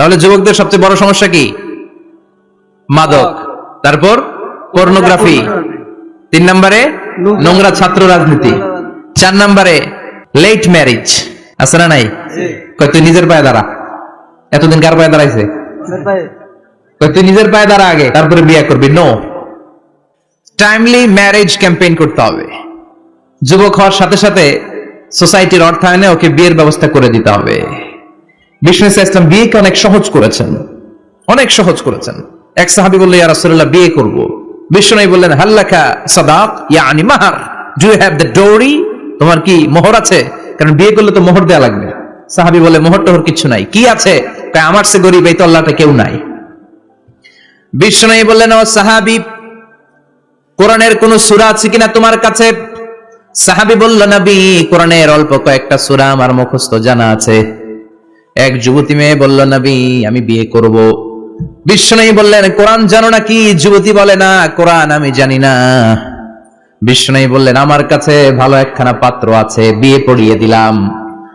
তাহলে যুবকদের সবচেয়ে বড় সমস্যা কি? মাদক। তারপর পর্নোগ্রাফি। তিন নম্বরে নোংরা। ছাত্র রাজনীতি। চার নম্বরে লেট ম্যারেজ আছে না নাই? কয় তুই নিজের পায়ে দাঁড়া। এতদিন কার পায়ে দাঁড়াইছে? কয় তুই নিজের পায়ে দাঁড়া আগে তারপরে বিয়ে করবি। নো টাইমলি ম্যারেজ ক্যাম্পেইন করতে হবে। যুবক হওয়ার সাথে সাথে সোসাইটির অর্থায়নে ওকে বিয়ের ব্যবস্থা করে দিতে হবে। বিষ্ণু ইসলাম বিয়েকে অনেক সহজ করেছেন। অনেক সহজ করেছেন। এক সাহাবি বলল, ইয়া বিয়ে করব। বিষ্ণু বললেন হাল্লাকা সাদাক? ইয়ানি মাহার। ডু হ্যাভ দ্য ডোরি তোমার কি মোহর আছে? কারণ বিয়ে করলে তো মোহর দেয়া লাগবে। সাহাবি বলে মোহর টোহর কিছু নাই। কি আছে? আমার সে গরিব, এই তো আল্লাহটা কেউ নাই। বিষ্ণু বললেন, ও সাহাবি, কোরআনের কোন সূরা আছে কিনা তোমার কাছে? সাহাবি বলল, নবী, কোরআনের অল্প কয়েকটা সূরা আমার মুখস্থ জানা আছে। এক যুবতী মেয়ে বলল, নবী, আমি বিয়ে করব। বিষ্ণু বললেন, কোরআন জানো না কি? যুবতী বলে, না, কোরআন আমি জানি না। বিষ্ণু বললেন, আমার কাছে ভালো একখানা পাত্র আছে, বিয়ে পড়িয়ে দিলাম।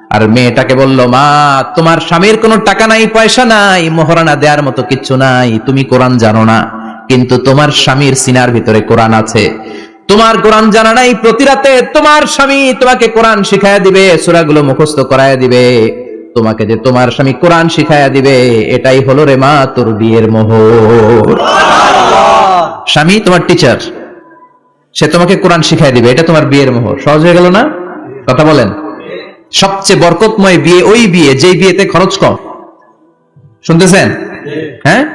আর মেয়েটাকে বলল, মা, তোমার স্বামীর কোনো টাকা নাই, পয়সা নাই, মোহরানা দেওয়ার মতো কিচ্ছু নাই, তুমি কোরআন জানো না। কিন্তু তোমার স্বামীর সিনার ভিতরে কোরআন আছে। তোমার কোরআন জানা নাই, প্রতি রাতে তোমার স্বামী তোমাকে কোরআন শিখায়া দিবে, সূরাগুলো মুখস্থ করায়া দিবে। তোমাকে যে তোমার স্বামী কোরআন শিখায়া দিবে, এটাই হলো রে মা তোর বিয়ের মোহর। স্বামী, তোমার টিচার সে তোমাকে কোরআন শিখাই দিবে, এটা তোমার বিয়ের মোহর। সহজ হয়ে গেল না? কথা বলেন। সবচেয়ে বরকতময় বিয়ে ওই বিয়ে, যেই বিয়েতে খরচ কম। শুনতেছেন? হ্যাঁ?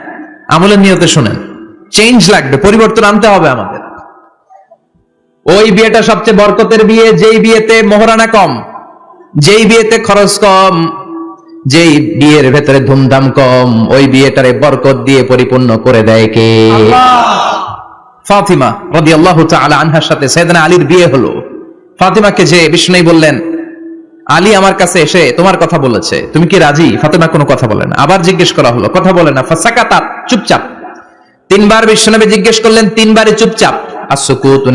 আমলের নিয়তে শুনেন। চেঞ্জ লাগবে, পরিবর্তন আনতে হবে আমাদের। ওই বিয়েটা সবচেয়ে বরকতের বিয়ে, যেই বিয়েতে মোহরানা কম, যেই বিয়েতে খরচ কম যেই বিয়ের ভেতরে ধুমধাম কম, ওই বিয়েটারে বরকত দিয়ে পরিপূর্ণ করে দেয় কে? ফাতিমা রাদিয়াল্লাহু তাআলা আনহার সাথে সাইয়েদনা আলীর বিয়ে হলো। ফাতিমাকে যে বিষ্ণুই বললেন, আলী আমার কাছে এসে তোমার কথা বলেছে। তুমি কি রাজি? ফাতেমা কোনো কথা বলে না। আবার জিজ্ঞেস করা হলো, কথা বলে না। ফাসাকাতাত, চুপচাপ। তিনবার বিশ্বনবী জিজ্ঞেস করলেন, তিনবারই চুপচাপ? আসুকুত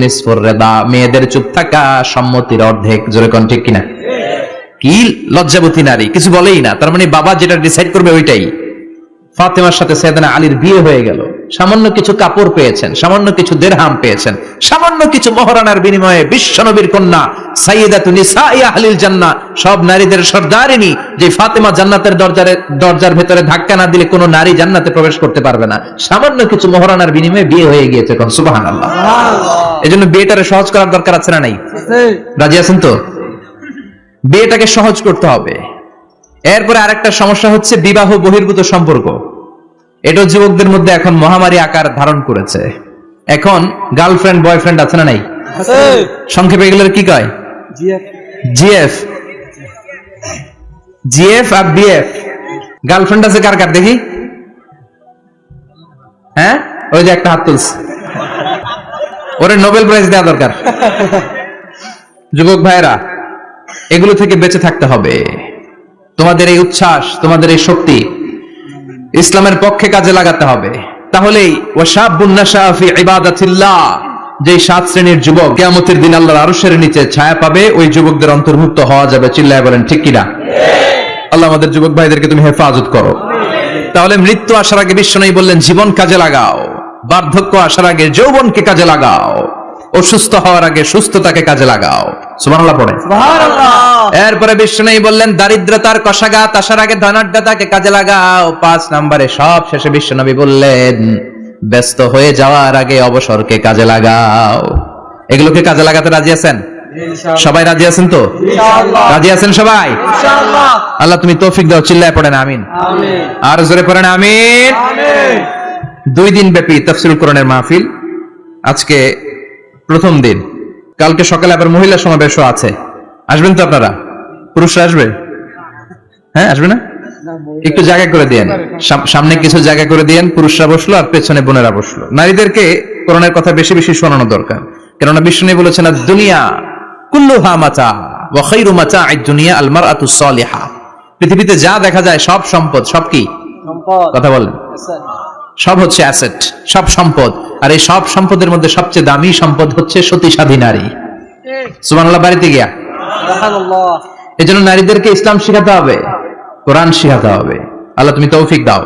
মেয়েদের চুপ থাকা সম্মতির অর্ধেক। জোরে কোন ঠিক কিনা? কি লজ্জাবতী নারী? কিছু বলেই না। তার মানে বাবা যেটা ডিসাইড করবে ওইটাই। ফাতেমার সাথে সৈয়দনা আলীর বিয়ে হয়ে গেল। সামান্য কিছু কাপড় পেয়েছেন সামান্য কিছু দেরহাম পেয়েছেন সামান্য কিছু মহারানার বিনিময়ে বিশ্বনবীর কন্যা সাইয়েদাতু জান্নাহ। সব নারীদের সর্দারিনী যে ফাতেমা জান্নাতের দরজারে দরজার ভেতরে ধাক্কা না দিলে কোনো নারী জান্নাতে প্রবেশ করতে পারবে না। সামান্য কিছু মহারানার বিনিময়ে বিয়ে হয়ে গিয়েছে কোন সুবহানাল্লাহ। এজন্য বিয়েটারে সহজ করার দরকার আছে না নাই? রাজি আছেন তো? বিয়েটাকে সহজ করতে হবে। এরপরে আরেকটা সমস্যা হচ্ছে বিবাহ বহির্ভূত সম্পর্ক। এটা যুবকদের মধ্যে এখন মহামারী আকার ধারণ করেছে। এখন গার্লফ্রেন্ড বয়ফ্রেন্ড আছে না নাই? সংক্ষেপে এগুলোর কি কয়? জিএফ। জিএফ। আর বিএফ। গার্লফ্রেন্ড আছে কার কার? দেখি। হ্যাঁ? ওই যে একটা হাত তুলছে। ওরে নোবেল প্রাইজ দেওয়া দরকার। যুবক ভাইরা এগুলো থেকে বেঁচে থাকতে হবে। তোমাদের এই উচ্ছ্বাস, তোমাদের এই শক্তি ইসলামের পক্ষে কাজে লাগাতে হবে। তাহলেই ওয়াশাবুন নাশা ইবাদাতিল্লাহ যে সাত শ্রেণির যুবক কিয়ামতের দিন আল্লাহর আরশের নিচে ছায়া পাবে, ওই যুবকদের অন্তর্ভুক্ত হওয়া যাবে। চিল্লায় বলেন, ঠিক কিনা আল্লাহ আমাদের যুবক ভাইদেরকে তুমি হেফাজত করো। তাহলে মৃত্যু আসার আগে বিশ্ব নেই বললেন, জীবন কাজে লাগাও। বার্ধক্য আসার আগে যৌবনকে কাজে লাগাও। অসুস্থ হওয়ার আগে সুস্থতাকে কাজে লাগাও। সুবহানাল্লাহ পড়ে। এরপরে বিশ্ব বললেন দারিদ্রতার কষাঘাত আসার আগে ধনাঢ্যতাকে কাজে লাগাও। পাঁচ নম্বরে সব শেষে বিশ্বনবী বললেন ব্যস্ত হয়ে যাওয়ার আগে অবসরকে কাজে লাগাও। এগুলোকে কাজে লাগাতে রাজি আছেন? সবাই রাজি আছেন তো? রাজি আছেন সবাই? আল্লাহ তুমি তৌফিক দাও চিল্লায় পড়েন আমিন। আর জোরে পড়েন আমিন। দুই দিন ব্যাপী তফসিল কোরআনের মাহফিল। আজকে প্রথম দিন। কালকে সকালে আবার মহিলা সমাবেশও আছে। আসবেন তো আপনারা? পুরুষরা আসবে? হ্যাঁ আসবে না? একটু জায়গা করে দিয়েন। সামনে কিছু জায়গা করে দিয়েন পুরুষরা বসল আর পেছনে বোনেরা বসল। নারীদেরকে করোনার কথা বেশি বেশি শোনানো দরকার। কেননা বিষ্ণু বলেছেন দুনিয়া কুল্লুহা মাচা ওয়া খাইরু মাচা আই দুনিয়া আল মারআতু সালিহা। পৃথিবীতে যা দেখা যায় সব সম্পদ সব কি? কথা বলেন। সব হচ্ছে অ্যাসেট সব সম্পদ। আর এই সব সম্পদের মধ্যে সবচেয়ে দামি সম্পদ হচ্ছে সতী সাধী নারী। সুবহানাল্লাহ বাড়িতে গিয়া। এই জন্য নারীদেরকে ইসলাম শিখাতে হবে কোরআন শিখাতে হবে। আল্লাহ তুমি তৌফিক দাও।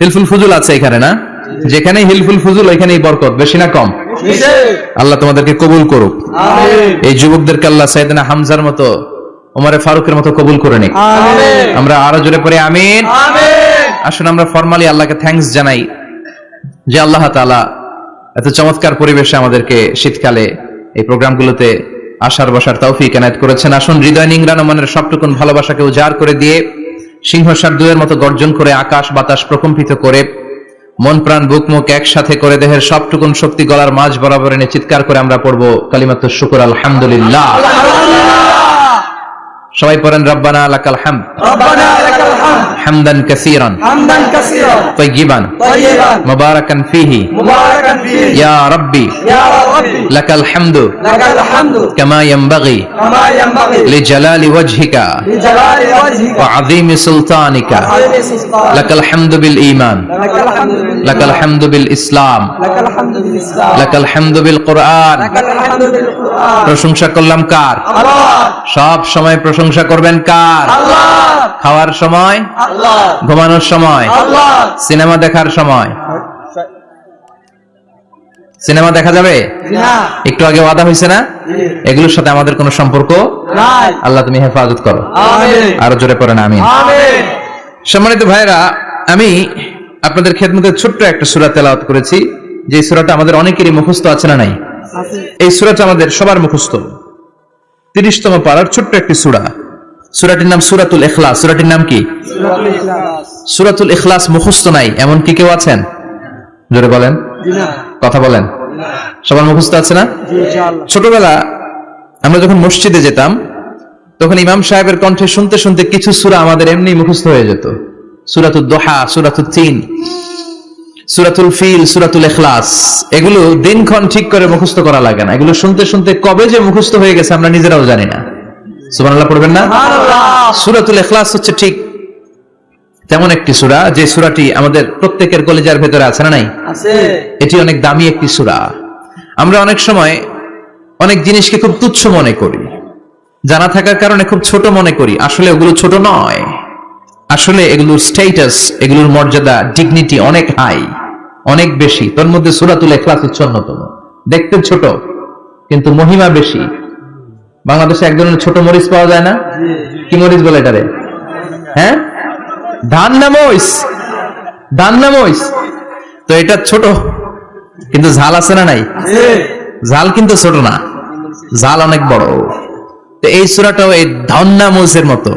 হিলফুল ফুজুল আছে এখানে না? যেখানে হিলফুল ফুজুল ওইখানেই বরকত বেশি না কম। আল্লাহ তোমাদেরকে কবুল করুক। এই যুবকদেরকে আল্লাহ সাইদিনা হামজার মতো ওমরে ফারুকের মতো কবুল করে নিক। আমরা আরও জোরে পরে আমিন। আসুন আমরা ফরমালি আল্লাহকে থ্যাঙ্কস জানাই। যে আল্লাহ তালা এত চমৎকার পরিবেশে আমাদেরকে শীতকালে এই প্রোগ্রামগুলোতে আসার বসার তৌফিক এনায়ত করেছেন। আসুন হৃদয় নিংরানো মনের সবটুকুন ভালোবাসাকে উজাড় করে দিয়ে সিংহসার দুয়ের মতো গর্জন করে আকাশ বাতাস প্রকম্পিত করে মন প্রাণ বুক মুখ একসাথে করে দেহের সবটুকুন শক্তি গলার মাঝ বরাবর এনে চিৎকার করে আমরা পড়ব কালিমাত শুকুর আলহামদুলিল্লাহ। সবাই পড়েন রব্বানা আলাকাল হাম لك الحمد হামদান কাসীরান حمدا كثيرا طيبا طيبا مباركا فيه مباركا فيه يا ربي يا ربي لك الحمد لك الحمد كما ينبغي كما ينبغي لجلال وجهك لجلال وجهك وعظيم سلطانك وعظيم سلطانك لك الحمد بالإيمان لك الحمد بالله لك الحمد بالإسلام لك الحمد بالإسلام لك الحمد بالقرآن لك الحمد بالقرآن প্রশংসা করলাম কার الله সব সময় প্রশংসা করবেন কার الله খাওয়ার সময়? ঘুমানোর সময়? সিনেমা দেখার সময়? সিনেমা দেখা যাবে? একটু আগে ওয়াদা হয়েছে না? এগুলোর সাথে আমাদের কোন সম্পর্ক আল্লাহ তুমি হেফাজত করো। আরও জোরে পড়ে না আমি সম্মানিত ভাইরা আমি আপনাদের খেদমতে ছোট্ট একটা সুরা তেলাওয়াত করেছি। যে সুরাটা আমাদের অনেকেরই মুখস্থ আছে না নাই? এই সুরাটা আমাদের সবার মুখস্থ। তিরিশতম পাড়ার ছোট্ট একটি সুরা। সুরাটির নাম সুরাতুল এখলাস সুরাটির নাম কি? সুরাতুল এখলাস মুখস্থ নাই। এমন কি কেউ আছেন? জোরে বলেন। কথা বলেন। সবার মুখস্থ আছে না? ছোটবেলা আমরা যখন মসজিদে যেতাম তখন ইমাম সাহেবের কণ্ঠে শুনতে শুনতে কিছু সুরা আমাদের এমনি মুখস্থ হয়ে যেত। সুরাতুল দোহা সুরাতুল তিন সুরাতুল ফিল সুরাতুল এখলাস এগুলো দিনক্ষণ ঠিক করে মুখস্থ করা লাগে না। এগুলো শুনতে শুনতে কবে যে মুখস্থ হয়ে গেছে আমরা নিজেরাও জানি না। সুবহানাল্লাহ পড়বেন না? সুরাতুল এখলাস হচ্ছে ঠিক তেমন একটি সুরা যে সুরাটি আমাদের প্রত্যেকের কলেজার ভেতরে আছে না নাই? আছে। এটি অনেক দামি একটি সুরা। আমরা অনেক সময় অনেক জিনিসকে খুব তুচ্ছ মনে করি। জানা থাকার কারণে খুব ছোট মনে করি। আসলে ওগুলো ছোট নয়। আসলে এগুলোর স্টেটাস এগুলোর মর্যাদা ডিগনিটি অনেক হাই অনেক বেশি। তোর মধ্যে সুরাতুল এখলাস হচ্ছে অন্যতম। দেখতে ছোট কিন্তু মহিমা বেশি। বাংলাদেশে এক ধরনের ছোট মরিচ পাওয়া যায় না? কি মরিচ বলে এটারে? হ্যাঁ? ধান না মরিচ ধান না মরিচ তো এটা ছোট কিন্তু ঝাল আছে না নাই? ঝাল কিন্তু ছোট না ঝাল অনেক বড়। তো এই সুরাটাও এই ধন্না মহিষের মতো।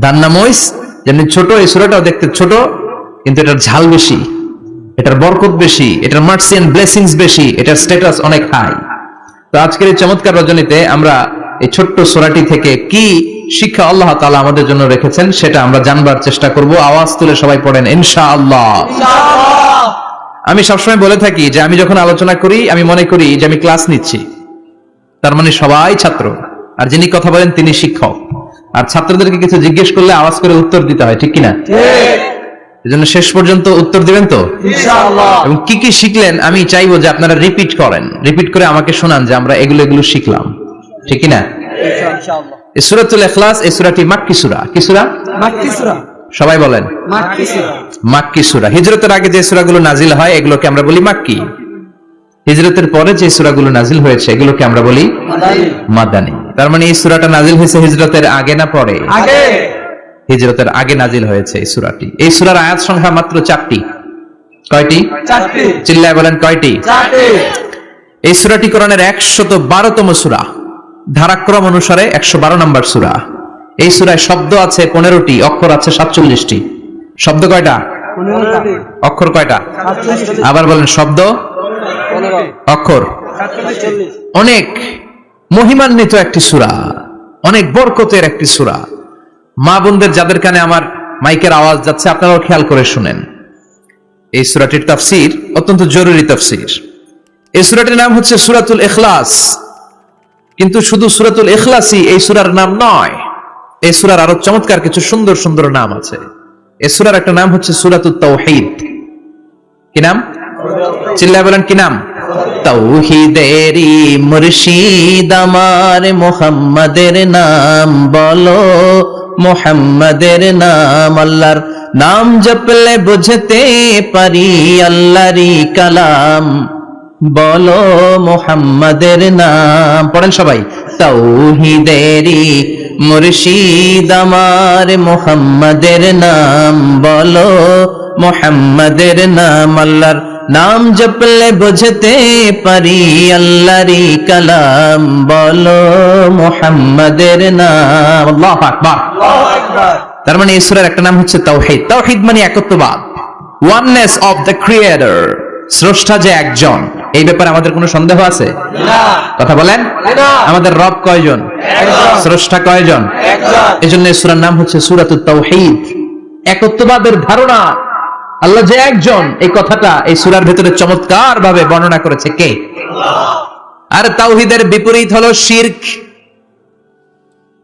ধান্না মহিষ যেমনি ছোট এই সুরাটাও দেখতে ছোট কিন্তু এটার ঝাল বেশি। এটার বরকত বেশি এটার মার্সি এন্ড ব্লেসিংস বেশি এটার স্ট্যাটাস অনেক হাই তো আজকের এই চমৎকার রজনীতে আমরা এই ছোট্ট সোরাটি থেকে কি শিক্ষা আল্লাহ তাআলা আমাদের জন্য রেখেছেন সেটা আমরা জানবার চেষ্টা করব। আওয়াজ তুলে সবাই পড়েন ইনশাআল্লাহ। আমি সবসময় বলে থাকি যে আমি যখন আলোচনা করি আমি মনে করি যে আমি ক্লাস নিচ্ছি। তার মানে সবাই ছাত্র। আর যিনি কথা বলেন তিনি শিক্ষক। আর ছাত্রদেরকে কিছু জিজ্ঞেস করলে আওয়াজ করে উত্তর দিতে হয় ঠিক কিনা? এজন্য শেষ পর্যন্ত উত্তর দিবেন তো? এবং কি কি শিখলেন আমি চাইব যে আপনারা রিপিট করেন। রিপিট করে আমাকে শোনান যে আমরা এগুলো এগুলো শিখলাম। ঠিক কিনা? সুরাতুল ইখলাস এই সুরাটি মাক্কি সুরা। কি সুরা? মাক্কি সূরা। সবাই বলেন। মাক্কি সুরা। হিজরতের আগে যে সুরাগুলো নাজিল হয় এগুলোকে আমরা বলি মাক্কি। হিজরতের পরে যে সুরাগুলো নাজিল হয়েছে এগুলোকে আমরা বলি মাদানি। তার মানে এই সুরাটা নাজিল হয়েছে হিজরতের আগে না পরে? আগে। হিজরতের আগে নাজিল হয়েছে এই সুরাটি। এই সুরার আয়াত সংখ্যা মাত্র চারটি। কয়টি? চারটি। চিল্লায় বলেন কয়টি? এই সুরাটি কোরআনের একশত বারোতম সুরা। ধারাক্রম অনুসারে একশো বারো নম্বর সুরা। এই সুরায় শব্দ আছে পনেরোটি অক্ষর আছে সাতচল্লিশটি। শব্দ কয়টা? অক্ষর কয়টা? আবার বলেন শব্দ? অক্ষর? অনেক মহিমান্বিত একটি সুরা অনেক বরকতের একটি সুরা। মা বোনদের যাদের কানে আমার মাইকের আওয়াজ যাচ্ছে আপনারাও খেয়াল করে শুনেন। এই সুরাটির তাফসির অত্যন্ত জরুরি তাফসির। এই সুরাটির নাম হচ্ছে সুরাতুল এখলাস কিন্তু শুধু সুরাতুল এখলাসি এই সুরার নাম নয়। এই সুরার আরও চমৎকার কিছু সুন্দর সুন্দর নাম আছে। এই সুরার একটা নাম হচ্ছে সুরাতুল তাওহীদ। কি নাম? চিল্লায় বলেন, কি নাম? তৌহিদেরি মুর্শিদ আমার মোহাম্মদের নাম বলো, মোহাম্মদের নাম আল্লাহর নাম জপলে বুঝতে পারি আল্লাহরি কালাম। বলো মোহাম্মদের নাম। পড়েন সবাই। তৌহিদেরি মুর্শিদ আমার মোহাম্মদের নাম। বলো মোহাম্মদের নাম। আল্লাহর নাম জপলে বুঝতে পারি আল্লাহরি কালাম। বলো মোহাম্মদের নাম। আল্লাহু আকবার। তার মানে ঈশ্বরের একটা নাম হচ্ছে তাওহিদ তাওহিদ মানে একত্ববাদ। ওয়াননেস অফ দ্য ক্রিয়েটর স্রষ্টা যে একজন। এই ব্যাপারে আমাদের কোনো সন্দেহ আছে? কথা বলেন। আমাদের রব কয়জন? স্রষ্টা কয়জন। এই জন্য সুরার নাম হচ্ছে সুরাত তাওহিদ। একত্ববাদের ধারণা। আল্লাহ যে একজন এই কথাটা এই সুরার ভেতরে চমৎকার ভাবে বর্ণনা করেছে কে? আর তাওহিদের বিপরীত হলো শিরক।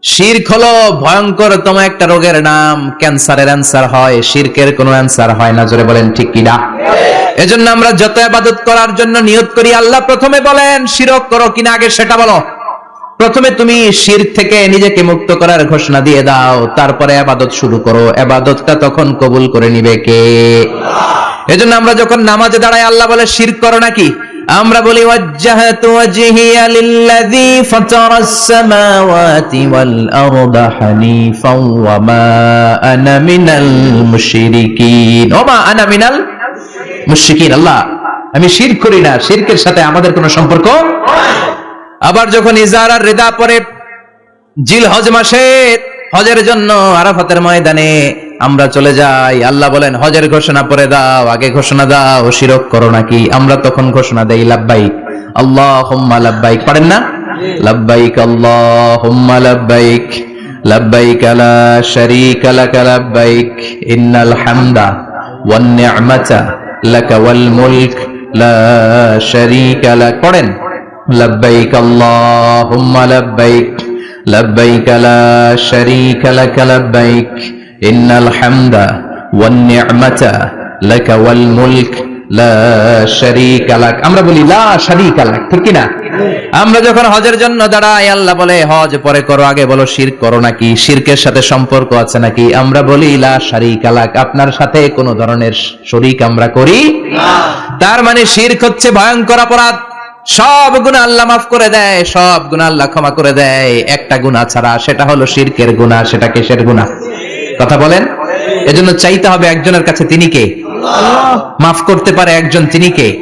শিরক হলো ভয়ঙ্করতম একটা রোগের নাম, ক্যান্সারের অ্যান্সার হয়। শিরকের কোনো অ্যান্সার হয় না, জোরে বলেন ঠিক কিনা? এজন্য আমরা যত আবাদত করার জন্য নিয়ত করি, আল্লাহ প্রথমে বলেন, শিরক করো কিনা আগে সেটা বলো। প্রথমে তুমি শির থেকে নিজেকে মুক্ত করার ঘোষণা দিয়ে দাও, তারপরে আবাদত শুরু করো। আবাদতটা তখন কবুল করে নিবে কে? এজন্য আমরা যখন নামাজে দাঁড়াই, আল্লাহ বলে শির করো নাকি? আমরা বলি আল্লাহ, আমি শিরক করি না, শিরকের সাথে আমাদের কোনো সম্পর্ক আবার যখন ইজার আর রেদা পরে জিল হজ মাসে, হজের জন্য আরাফাতের ময়দানে আমরা চলে যাই। আল্লাহ বলেন, হজের ঘোষণা পরে দাও, আগে ঘোষণা দাও, শিরক করো নাকি? আমরা তখন ঘোষণা দেই, লাব্বাইক। আল্লাহ হোম্মা লাব্বাইক। পারেন না? লাব্বাইক আল্লাহ হোম্মা লাব্বাইক। লাব্বাইক আলা শরীক লাক লাব্বাইক। ইন্নাল হামদা ওয়ান নি'মাতা লাক ওয়াল মুলক। লা শরীক লাক পড়েন? লাব্বাইক, আল্লাহুম্মা লাব্বাইক। লাব্বাইক লা শরীক লাক লাব্বাইক। ইন্নাল হামদা ওয়ান নি'মাতা লাকা ওয়াল মুলক, লা আমরা বলি লা শারীকা লাক, ঠিক না আমরা যখন হজের জন্য দাঁড়াই, আল্লাহ বলে, হজ পরে করো, আগে বলো শির করো নাকি? শিরকের সাথে সম্পর্ক আছে নাকি? আমরা বলি লা শারিকা লাক, আপনার সাথে কোনো ধরনের শরিক আমরা করি তার মানে শিরক হচ্ছে ভয়ঙ্কর অপরাধ। সব গুণ আল্লাহ মাফ করে দেয়, সব গুণ আল্লাহ ক্ষমা করে দেয়। একটা গুণা ছাড়া সেটা হলো শিরকের গুণা, সেটা কেশের গুণা? কথা বলেন? এজন্য চাইতে হবে একজনের কাছে তিনি কে? মাফ করতে পারে একজন তিনি কে?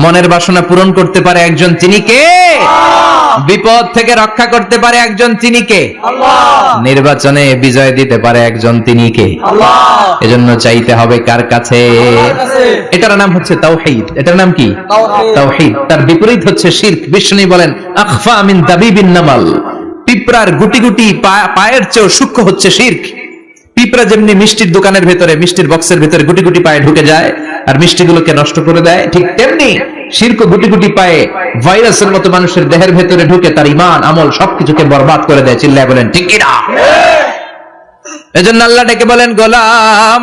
মনের বাসনা পূরণ করতে পারে একজন তিনি কে? বিপদ থেকে রক্ষা করতে পারে একজন তিনি কে? নির্বাচনে বিজয় দিতে পারে একজন তিনি কে? এজন্য চাইতে হবে কার কাছে? এটার নাম হচ্ছে তাওহীদ। এটার নাম কি? তাওহীদ। তার বিপরীত হচ্ছে শিরক। বিষ্ণু বলেন আখফা মিন দাবিবিন নামাল। পিঁপড়ার গুটি গুটি পায়ের চেয়েও সূক্ষ্ম হচ্ছে শিরক। পিঁপড়া যেমনি মিষ্টির দোকানের ভেতরে, মিষ্টির বক্সের ভেতরে গুটি গুটি পায়ে ঢুকে যায় আর মিষ্টিগুলোকে নষ্ট করে দেয়, ঠিক তেমনি শিরক গুটি গুটি পায়ে ভাইরাসের মতো মানুষের দেহের ভেতরে ঢুকে তার ইমান আমল সবকিছুকে বরবাদ করে দেয়, চিল্লায় বলেন, ঠিক কিনা? এজন্য আল্লাহ ডেকে বলেন, গোলাম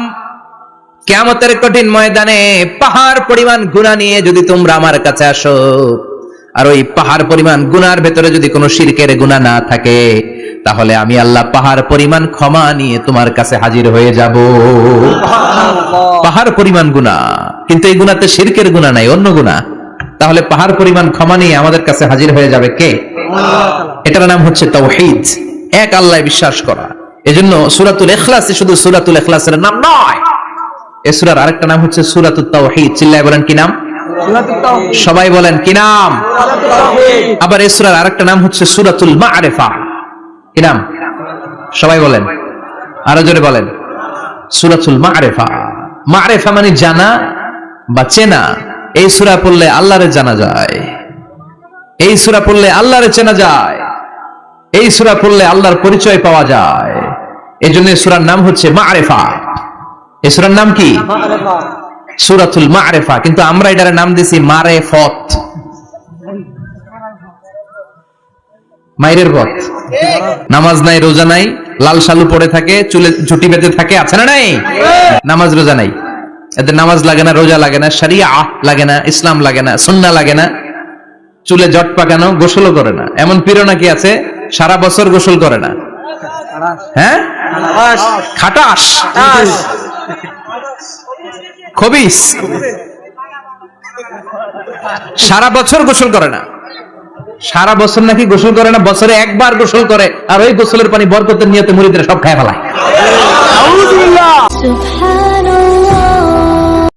কেমতের কঠিন ময়দানে পাহাড় পরিমাণ গুণা নিয়ে যদি তোমরা আমার কাছে আসো আর ওই পাহাড় পরিমাণ গুনার ভেতরে যদি কোনো শিরকের গুণা না থাকে তাহলে আমি আল্লাহ পাহাড় পরিমাণ ক্ষমা নিয়ে তোমার কাছে হাজির হয়ে যাব। পাহাড় পরিমাণ গুণা কিন্তু এই গুণাতে শিরকের গুণা নাই অন্য গুণা তাহলে পাহাড় পরিমাণ ক্ষমা নিয়ে আমাদের কাছে হাজির হয়ে যাবে কে? এটার নাম হচ্ছে তাওহীদ এক আল্লাহ বিশ্বাস করা। এজন্য সূরাতুল ইখলাস শুধু সূরাতুল ইখলাসের নাম নয় এই সূরার আরেকটা নাম হচ্ছে সূরাতুত তাওহীদ চিল্লায় বলেন কি নাম? সবাই বলেন, কি নাম? আবার এই আরেকটা নাম হচ্ছে সূরাতুল মা'রিফা। কি নাম? সবাই বলেন, আরও জোরে বলেন। সূরাতুল মা'রিফা। মা'রিফা মানে জানা বা চেনা। এই সুরা পড়লে আল্লাহরে জানা যায়। এই সুরা পড়লে আল্লাহরে চেনা যায়। এই সুরা পড়লে আল্লাহর পরিচয় পাওয়া যায়। এই জন্য সূরার নাম হচ্ছে মা আরেফা এই সূরার নাম কি? সুরাতুল মারেফা, কিন্তু আমরা এটার নাম দিছি মারেফত। মাইরের পথ। নামাজ নাই, রোজা নাই, লাল শালু পড়ে থাকে, চুলে ঝুটি বেঁধে থাকে, আছে না নাই? নামাজ, রোজা নাই। এদের নামাজ লাগে না, রোজা লাগে না সারিয়া লাগে না, ইসলাম লাগে না, সুন্না লাগে না। চুলে জট পাকানো, গোসলও করে না। এমন পীর নাকি আছে, সারা বছর গোসল করে না। হ্যাঁ? খাটাস। খবিস। সারা বছর গোসল করে না। সারা বছর নাকি গোসল করে না বছরে একবার গোসল করে আর ওই গোসলের পানি বরকতের নিয়তে মুড়িদের সব খায় ফেলায়।